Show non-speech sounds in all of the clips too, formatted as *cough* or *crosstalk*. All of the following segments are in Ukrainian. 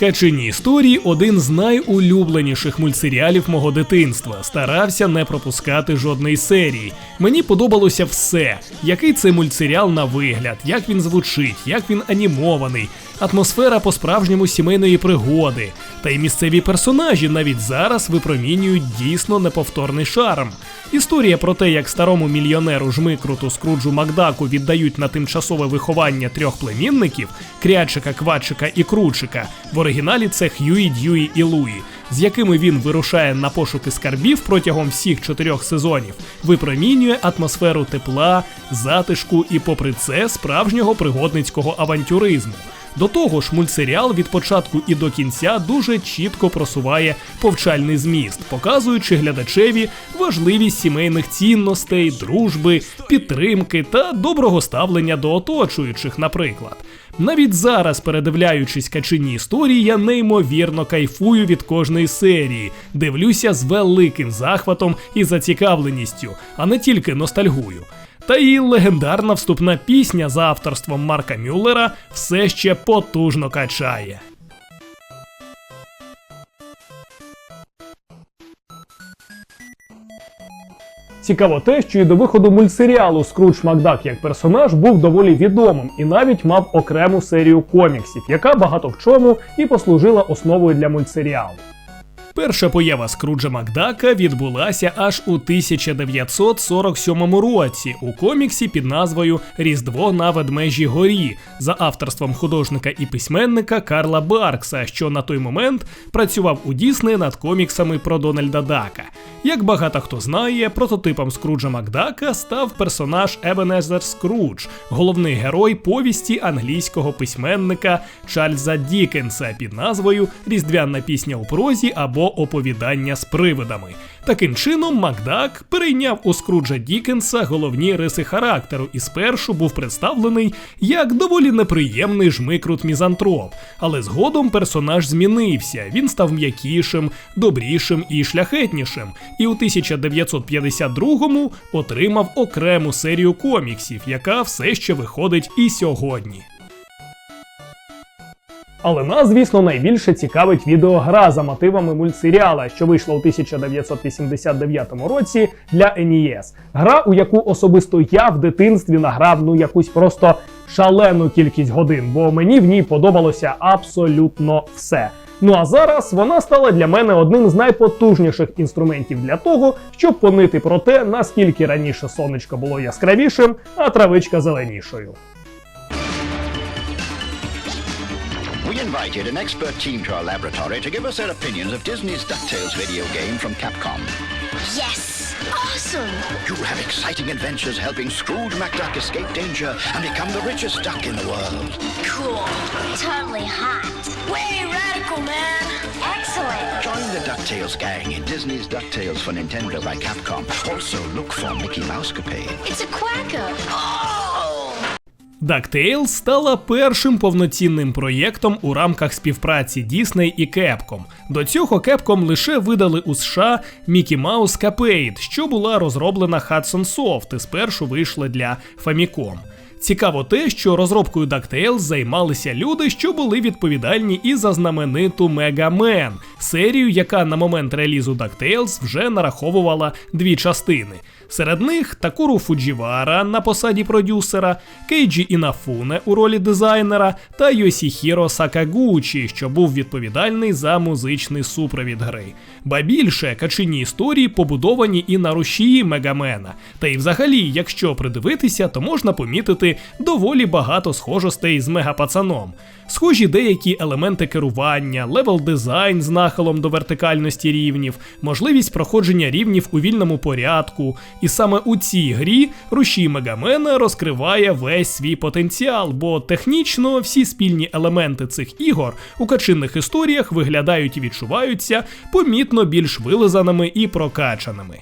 Качині історії один з найулюбленіших мультсеріалів мого дитинства. Старався не пропускати жодної серії. Мені подобалося все, який це мультсеріал на вигляд, як він звучить, як він анімований, атмосфера по-справжньому сімейної пригоди. Та й місцеві персонажі навіть зараз випромінюють дійсно неповторний шарм. Історія про те, як старому мільйонеру жмикруту Скруджу Макдаку віддають на тимчасове виховання трьох племінників Крячика, Квачика і Кручика. В оригіналі це Х'юї, Д'юї і Луї, з якими він вирушає на пошуки скарбів протягом всіх чотирьох сезонів, випромінює атмосферу тепла, затишку і, попри це, справжнього пригодницького авантюризму. До того ж, мультсеріал від початку і до кінця дуже чітко просуває повчальний зміст, показуючи глядачеві важливість сімейних цінностей, дружби, підтримки та доброго ставлення до оточуючих, наприклад. Навіть зараз, передивляючись качині історії, я неймовірно кайфую від кожної серії, дивлюся з великим захватом і зацікавленістю, а не тільки ностальгую. Та і легендарна вступна пісня за авторством Марка Мюллера все ще потужно качає. Цікаво те, що і до виходу мультсеріалу Скрудж Макдак як персонаж був доволі відомим і навіть мав окрему серію коміксів, яка багато в чому і послужила основою для мультсеріалу. Перша поява Скруджа Макдака відбулася аж у 1947 році у коміксі під назвою Різдво на Ведмежій горі за авторством художника і письменника Карла Баркса, що на той момент працював у Дісней над коміксами про Дональда Дака. Як багато хто знає, прототипом Скруджа Макдака став персонаж Ебенезер Скрудж, головний герой повісті англійського письменника Чарльза Дікенса під назвою Різдвяна пісня у прозі або оповідання з привидами. Таким чином, Макдак перейняв у Скруджа Дікенса головні риси характеру і спершу був представлений як доволі неприємний жмикрут мізантроп, але згодом персонаж змінився. Він став м'якішим, добрішим і шляхетнішим. І у 1952-му отримав окрему серію коміксів, яка все ще виходить і сьогодні. Але нас, звісно, найбільше цікавить відеогра за мотивами мультсеріала, що вийшла у 1989 році для NES. Гра, у яку особисто я в дитинстві награв ну якусь просто шалену кількість годин, бо мені в ній подобалося абсолютно все. Ну а зараз вона стала для мене одним з найпотужніших інструментів для того, щоб понити про те, наскільки раніше сонечко було яскравішим, а травичка зеленішою. We invited an expert team to our laboratory to give us their opinions of Disney's DuckTales video game from Capcom. Yes! Awesome! You'll have exciting adventures helping Scrooge McDuck escape danger and become the richest duck in the world. Cool. Totally hot. Way radical, man! Excellent! Join the DuckTales gang in Disney's DuckTales for Nintendo by Capcom. Also, look for Mickey Mousecapade. It's a quacker. *gasps* Oh! DuckTales стала першим повноцінним проєктом у рамках співпраці Disney і Capcom. До цього Capcom лише видали у США Mickey Mouse Capade, що була розроблена Hudson Soft і спершу вийшла для Famicom. Цікаво те, що розробкою DuckTales займалися люди, що були відповідальні і за знамениту Man, серію, яка на момент релізу DuckTales вже нараховувала дві частини. Серед них Такуру Фуджівара на посаді продюсера, Кейджі Інафуне у ролі дизайнера та Йосіхіро Сакагучі, що був відповідальний за музичний супровід гри. Ба більше качині історії побудовані і на рушії Мегамена. Та й взагалі, якщо придивитися, то можна помітити доволі багато схожостей з мегапацаном. Схожі деякі елементи керування, левел дизайн з нахилом до вертикальності рівнів, можливість проходження рівнів у вільному порядку. І саме у цій грі рушій Мегамена розкриває весь свій потенціал, бо технічно всі спільні елементи цих ігор у качинних історіях виглядають і відчуваються помітно більш вилизаними і прокачаними.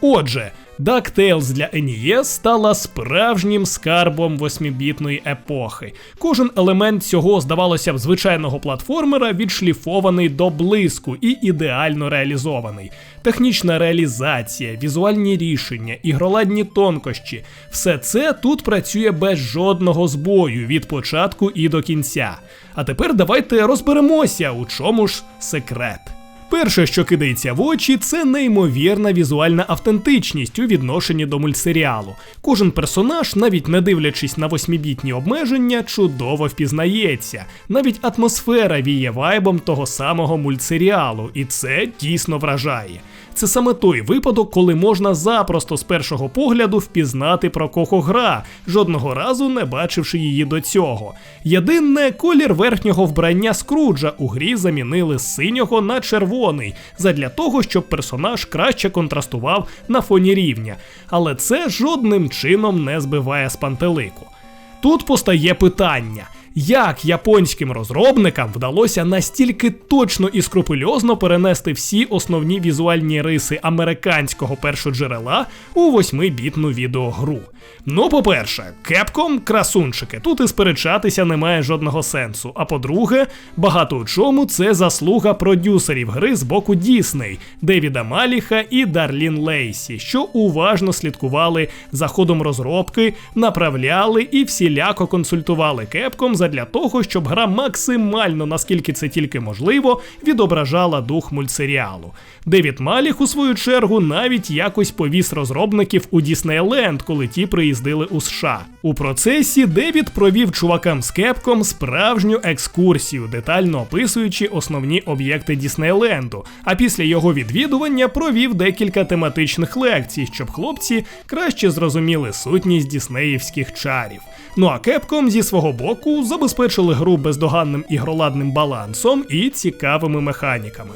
Отже, DuckTales для NES стала справжнім скарбом восьмібітної епохи. Кожен елемент цього, здавалося б, звичайного платформера відшліфований до блиску і ідеально реалізований. Технічна реалізація, візуальні рішення, ігроладні тонкощі все це тут працює без жодного збою від початку і до кінця. А тепер давайте розберемося, у чому ж секрет. Перше, що кидається в очі, це неймовірна візуальна автентичність у відношенні до мультсеріалу. Кожен персонаж, навіть не дивлячись на восьмібітні обмеження, чудово впізнається. Навіть атмосфера віє вайбом того самого мультсеріалу, і це дійсно вражає. Це саме той випадок, коли можна запросто з першого погляду впізнати про кого гра, жодного разу не бачивши її до цього. Єдине, колір верхнього вбрання Скруджа у грі замінили з синього на червоний, задля того, щоб персонаж краще контрастував на фоні рівня. Але це жодним чином не збиває з пантелику. Тут постає питання. Як японським розробникам вдалося настільки точно і скрупульозно перенести всі основні візуальні риси американського першоджерела у восьмибітну відеогру? Ну, по-перше, Capcom красунчики, тут і сперечатися немає жодного сенсу. А по-друге, багато у чому це заслуга продюсерів гри з боку Дісней, Девіда Маліха і Дарлін Лейсі, що уважно слідкували за ходом розробки, направляли і всіляко консультували Capcom задля того, щоб гра максимально, наскільки це тільки можливо, відображала дух мультсеріалу. Девід Маліх, у свою чергу, навіть якось повіз розробників у Діснейленд, коли ті приїздили у США. У процесі Девід провів чувакам з Capcom справжню екскурсію, детально описуючи основні об'єкти Діснейленду. А після його відвідування провів декілька тематичних лекцій, щоб хлопці краще зрозуміли сутність діснеївських чарів. Ну а Capcom зі свого боку забезпечили гру бездоганним ігроладним балансом і цікавими механіками.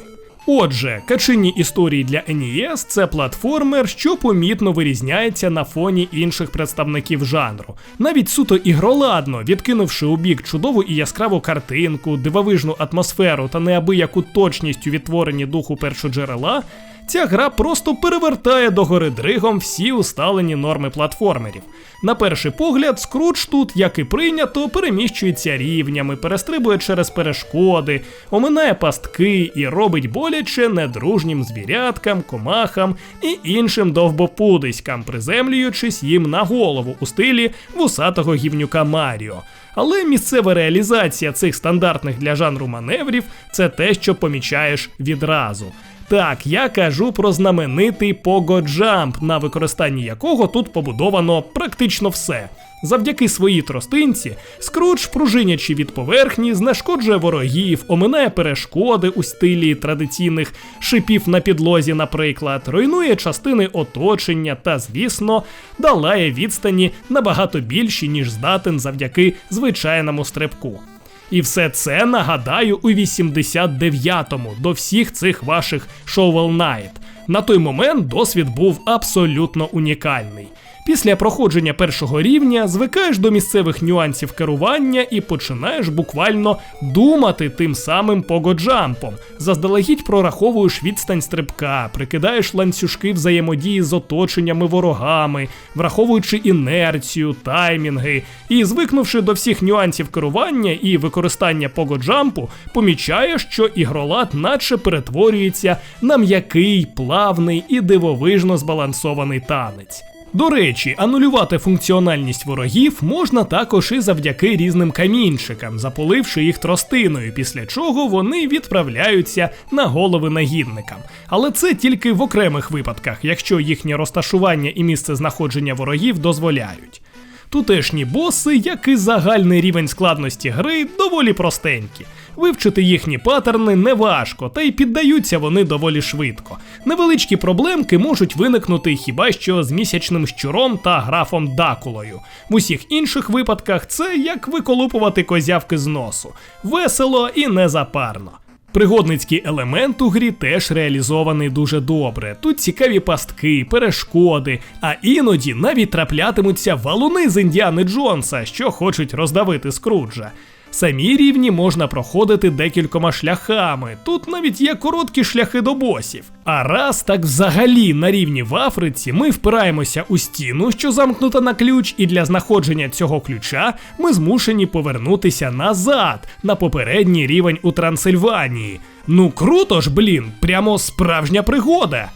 Отже, качині історії для NES – це платформер, що помітно вирізняється на фоні інших представників жанру. Навіть суто ігроладно, відкинувши у бік чудову і яскраву картинку, дивовижну атмосферу та неабияку точність у відтворенні духу першоджерела, ця гра просто перевертає догори дригом всі усталені норми платформерів. На перший погляд, скрудж тут, як і прийнято, переміщується рівнями, перестрибує через перешкоди, оминає пастки і робить боляче недружнім звіряткам, комахам і іншим довбопудиськам, приземлюючись їм на голову у стилі вусатого гівнюка Маріо. Але місцева реалізація цих стандартних для жанру маневрів це те, що помічаєш відразу. Так, я кажу про знаменитий Jump, на використанні якого тут побудовано практично все. Завдяки своїй тростинці, Скрудж, пружинячи від поверхні, знешкоджує ворогів, оминає перешкоди у стилі традиційних шипів на підлозі, наприклад, руйнує частини оточення та, звісно, долає відстані набагато більші, ніж здатен завдяки звичайному стрибку. І все це нагадаю у 89-му до всіх цих ваших Shovel Knight. На той момент досвід був абсолютно унікальний. Після проходження першого рівня звикаєш до місцевих нюансів керування і починаєш буквально думати тим самим погоджампом. Заздалегідь прораховуєш відстань стрибка, прикидаєш ланцюжки взаємодії з оточеннями ворогами, враховуючи інерцію, таймінги, і звикнувши до всіх нюансів керування і використання погоджампу, помічаєш, що ігролад наче перетворюється на м'який, плавний і дивовижно збалансований танець. До речі, анулювати функціональність ворогів можна також і завдяки різним камінчикам, запаливши їх тростиною, після чого вони відправляються на голови нагідникам. Але це тільки в окремих випадках, якщо їхнє розташування і місце знаходження ворогів дозволяють. Тутешні боси, як і загальний рівень складності гри, доволі простенькі. Вивчити їхні паттерни неважко, та й піддаються вони доволі швидко. Невеличкі проблемки можуть виникнути хіба що з місячним щуром та графом Дакулою. В усіх інших випадках це як виколупувати козявки з носу. Весело і незапарно. Пригодницький елемент у грі теж реалізований дуже добре. Тут цікаві пастки, перешкоди, а іноді навіть траплятимуться валуни з Індіани Джонса, що хочуть роздавити Скруджа. Самі рівні можна проходити декількома шляхами. Тут навіть є короткі шляхи до босів. А раз так взагалі на рівні в Африці ми впираємося у стіну, що замкнута на ключ, і для знаходження цього ключа ми змушені повернутися назад на попередній рівень у Трансильванії. Ну круто ж, блін, прямо справжня пригода.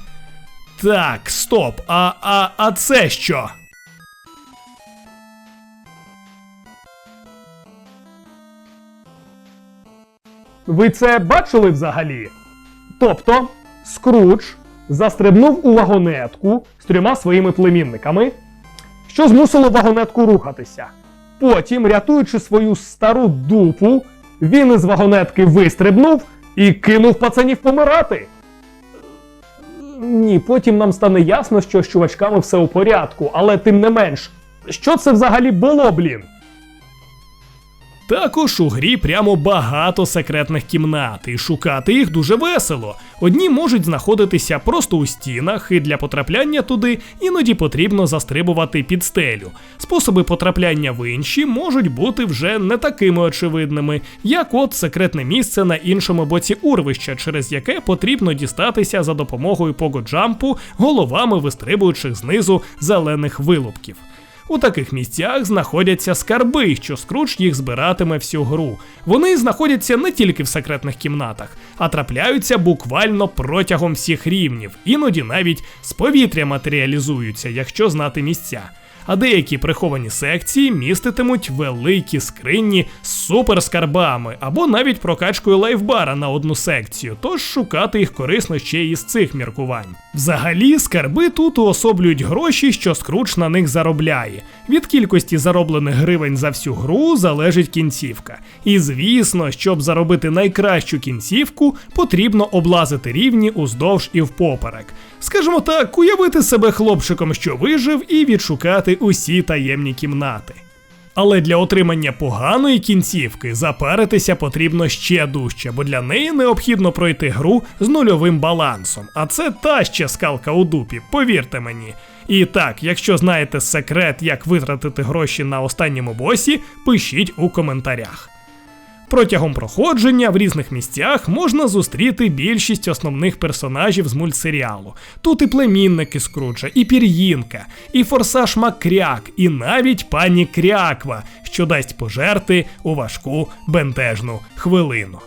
Так, стоп, а, а, а це що? Ви це бачили взагалі? Тобто, Скрудж застрибнув у вагонетку з трьома своїми племінниками, що змусило вагонетку рухатися. Потім, рятуючи свою стару дупу, він із вагонетки вистрибнув і кинув пацанів помирати. Ні, потім нам стане ясно, що з чувачками все у порядку, але тим не менш, що це взагалі було, блін? Також у грі прямо багато секретних кімнат, і шукати їх дуже весело. Одні можуть знаходитися просто у стінах, і для потрапляння туди іноді потрібно застрибувати під стелю. Способи потрапляння в інші можуть бути вже не такими очевидними, як от секретне місце на іншому боці урвища, через яке потрібно дістатися за допомогою погоджампу головами вистрибуючих знизу зелених вилупків. У таких місцях знаходяться скарби, що скруч їх збиратиме всю гру. Вони знаходяться не тільки в секретних кімнатах, а трапляються буквально протягом всіх рівнів, іноді навіть з повітря матеріалізуються, якщо знати місця. А деякі приховані секції міститимуть великі скрині з суперскарбами або навіть прокачкою лайфбара на одну секцію, тож шукати їх корисно ще і з цих міркувань. Взагалі, скарби тут уособлюють гроші, що Скрудж на них заробляє. Від кількості зароблених гривень за всю гру залежить кінцівка. І звісно, щоб заробити найкращу кінцівку, потрібно облазити рівні уздовж і впоперек. Скажімо так, уявити себе хлопчиком, що вижив, і відшукати усі таємні кімнати. Але для отримання поганої кінцівки запаритися потрібно ще дужче, бо для неї необхідно пройти гру з нульовим балансом. А це та ще скалка у дупі, повірте мені. І так, якщо знаєте секрет, як витратити гроші на останньому босі, пишіть у коментарях. Протягом проходження в різних місцях можна зустріти більшість основних персонажів з мультсеріалу. Тут і племінники Скруджа, і Пір'їнка, і Форсаж Макряк, і навіть пані Кряква, що дасть пожерти у важку бентежну хвилину.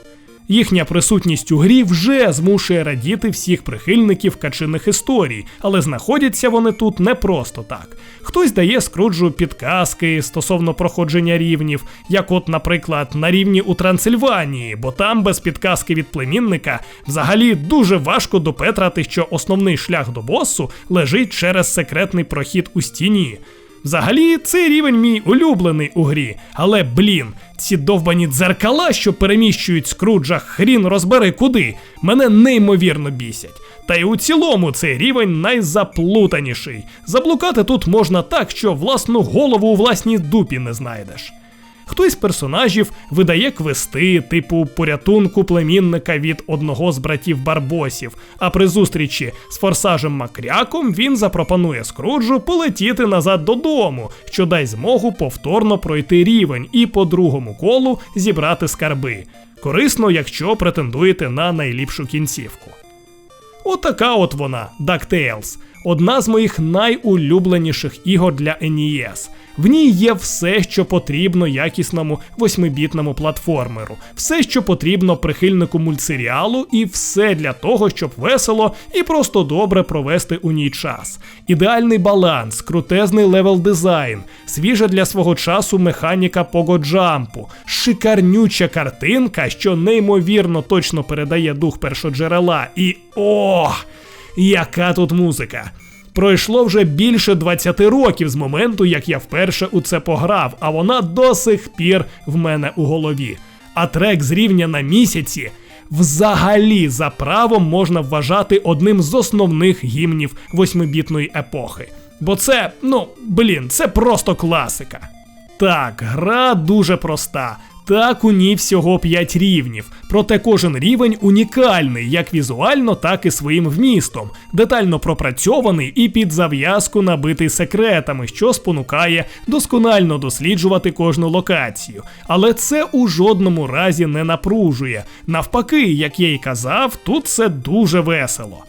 Їхня присутність у грі вже змушує радіти всіх прихильників качиних історій, але знаходяться вони тут не просто так. Хтось дає скруджу підказки стосовно проходження рівнів, як от, наприклад, на рівні у Трансильванії, бо там без підказки від племінника взагалі дуже важко допетрати, що основний шлях до босу лежить через секретний прохід у стіні. Взагалі, цей рівень мій улюблений у грі, але блін, ці довбані дзеркала, що переміщують скруджа хрін розбери куди, мене неймовірно бісять. Та й у цілому цей рівень найзаплутаніший. Заблукати тут можна так, що власну голову у власній дупі не знайдеш. Хтось з персонажів видає квести, типу порятунку племінника від одного з братів Барбосів. А при зустрічі з форсажем Макряком він запропонує Скруджу полетіти назад додому, що дасть змогу повторно пройти рівень і по другому колу зібрати скарби. Корисно, якщо претендуєте на найліпшу кінцівку. Отака от вона, DuckTales. Одна з моїх найулюбленіших ігор для NES. В ній є все, що потрібно якісному восьмибітному платформеру, все, що потрібно прихильнику мультсеріалу, і все для того, щоб весело і просто добре провести у ній час. Ідеальний баланс, крутезний левел дизайн, свіжа для свого часу механіка погоджампу, шикарнюча картинка, що неймовірно точно передає дух першоджерела, і ох, яка тут музика! Пройшло вже більше 20 років з моменту, як я вперше у це пограв, а вона до сих пір в мене у голові. А трек з рівня на місяці взагалі за правом можна вважати одним з основних гімнів восьмибітної епохи. Бо це, ну блін, це просто класика. Так, гра дуже проста. Так, у ній всього 5 рівнів, проте кожен рівень унікальний, як візуально, так і своїм вмістом, детально пропрацьований і під зав'язку набитий секретами, що спонукає досконально досліджувати кожну локацію. Але це у жодному разі не напружує. Навпаки, як я й казав, тут це дуже весело.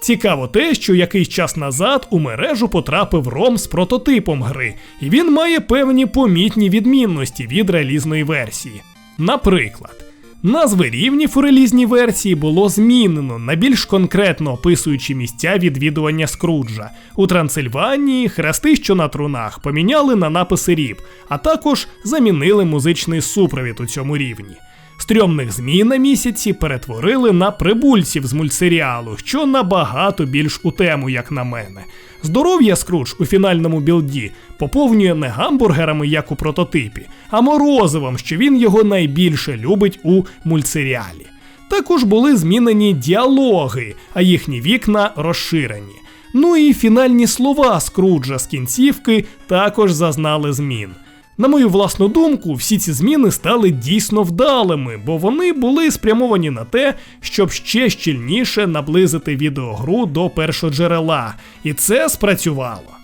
Цікаво те, що якийсь час назад у мережу потрапив ром з прототипом гри, і він має певні помітні відмінності від релізної версії. Наприклад, назви рівнів у релізній версії було змінено на більш конкретно описуючи місця відвідування Скруджа. У Трансильванії хрести, що на трунах, поміняли на написи ріб, а також замінили музичний супровід у цьому рівні. Стрьомних змій на місяці перетворили на прибульців з мультсеріалу, що набагато більш у тему, як на мене. Здоров'я Скрудж у фінальному білді поповнює не гамбургерами, як у прототипі, а морозивом, що він його найбільше любить у мультсеріалі. Також були змінені діалоги, а їхні вікна розширені. Ну і фінальні слова Скруджа з кінцівки також зазнали змін. На мою власну думку, всі ці зміни стали дійсно вдалими, бо вони були спрямовані на те, щоб ще щільніше наблизити відеогру до першоджерела, і це спрацювало.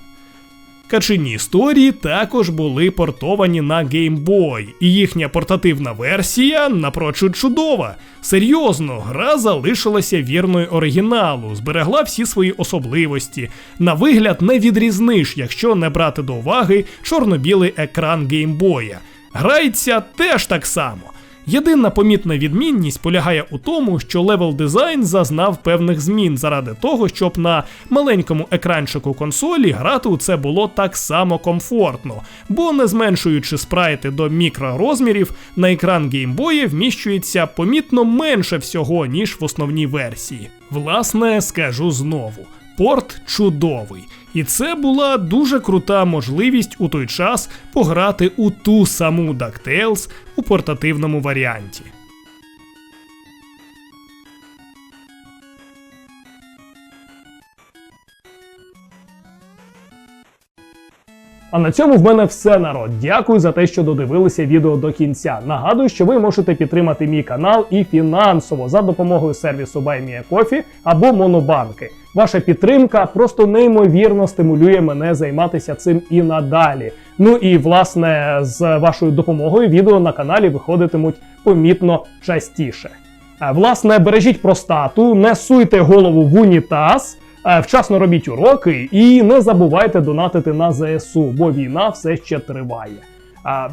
Качині історії також були портовані на Game Boy, і їхня портативна версія напрочуд чудова. Серйозно, гра залишилася вірною оригіналу, зберегла всі свої особливості. На вигляд не відрізниш, якщо не брати до уваги чорно-білий екран геймбоя. Грається теж так само. Єдина помітна відмінність полягає у тому, що левел дизайн зазнав певних змін заради того, щоб на маленькому екранчику консолі грати у це було так само комфортно, бо не зменшуючи спрайти до мікророзмірів, на екран геймбоя вміщується помітно менше всього, ніж в основній версії. Власне, скажу знову. Порт чудовий, і це була дуже крута можливість у той час пограти у ту саму DuckTales у портативному варіанті. А на цьому в мене все народ. Дякую за те, що додивилися відео до кінця. Нагадую, що ви можете підтримати мій канал і фінансово за допомогою сервісу BuyMeACoffee або Монобанки. Ваша підтримка просто неймовірно стимулює мене займатися цим і надалі. Ну і власне з вашою допомогою відео на каналі виходитимуть помітно частіше. Е, Власне, бережіть простату, не суйте голову в унітаз. Е, Вчасно робіть уроки і не забувайте донатити на ЗСУ, бо війна все ще триває. А,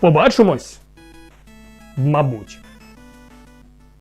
Побачимось, мабуть.